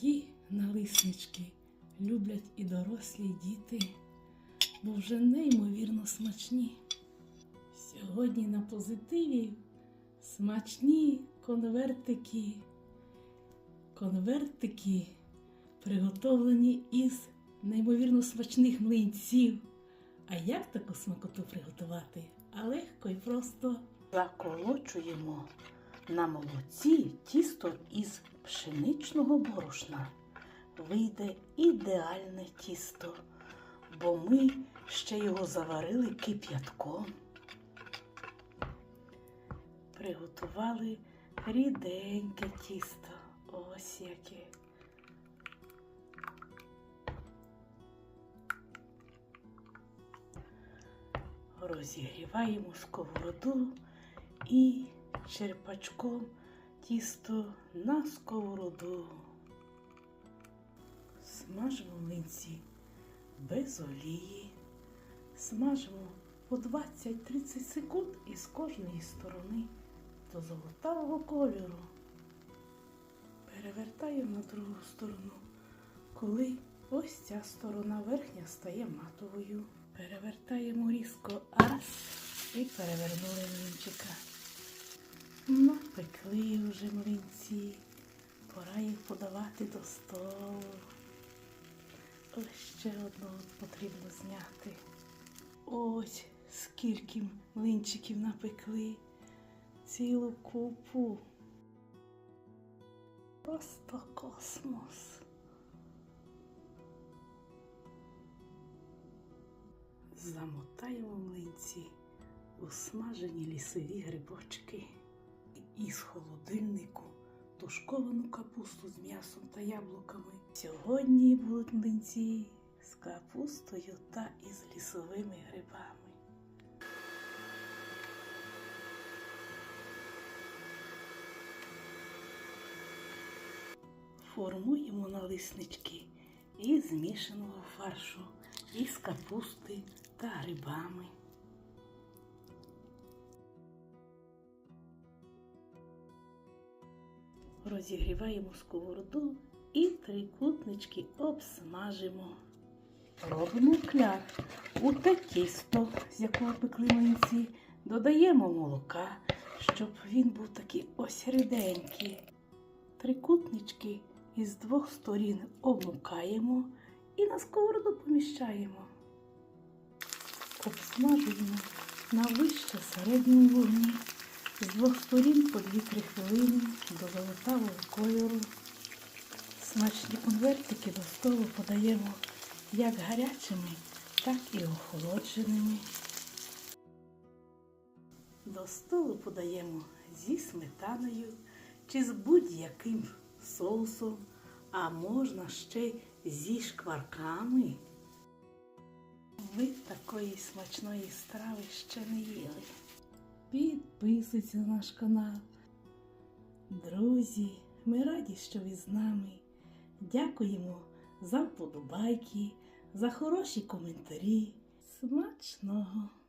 Такі налиснички люблять і дорослі і діти, бо вже неймовірно смачні. Сьогодні на позитиві смачні конвертики. Конвертики приготовлені із неймовірно смачних млинців. А як таку смакоту приготувати? А легко і просто заколочуємо на молоці тісто із пшеничного борошна. Вийде ідеальне тісто, бо ми ще його заварили кип'ятком. Приготували ріденьке тісто. Ось яке. Розігріваємо сковороду і черпачком тісто на сковороду. Смажимо млинці без олії. Смажимо по 20-30 секунд із кожної сторони до золотавого кольору. Перевертаємо на другу сторону, коли ось ця сторона верхня стає матовою. Перевертаємо різко раз і перевернули млинчика. Напекли вже млинці. Пора їх подавати до столу. Ось ще одного потрібно зняти. Ось скільки млинчиків напекли. Цілу купу. Просто космос. Замотаємо млинці у смажені лісові грибочки. Із холодильнику тушковану капусту з м'ясом та яблуками. Сьогодні будуть млинці з капустою та із лісовими грибами. Формуємо налиснички із змішаного фаршу, із капусти та грибами. Розігріваємо сковороду і трикутнички обсмажимо. Робимо кляр у те тісто, з якого пекли млинці. Додаємо молока, щоб він був такий ось ріденький. Трикутнички із двох сторін обмукаємо і на сковороду поміщаємо. Обсмажуємо на вище середньому вогні з двох сторін по 2-3 хвилини до золотавого кольору. Смачні конвертики до столу подаємо як гарячими, так і охолодженими. До столу подаємо зі сметаною чи з будь-яким соусом, а можна ще зі шкварками. Ви такої смачної страви ще не їли. Підписуйтесь на наш канал. Друзі, ми раді, що ви з нами. Дякуємо за вподобайки, за хороші коментарі. Смачного!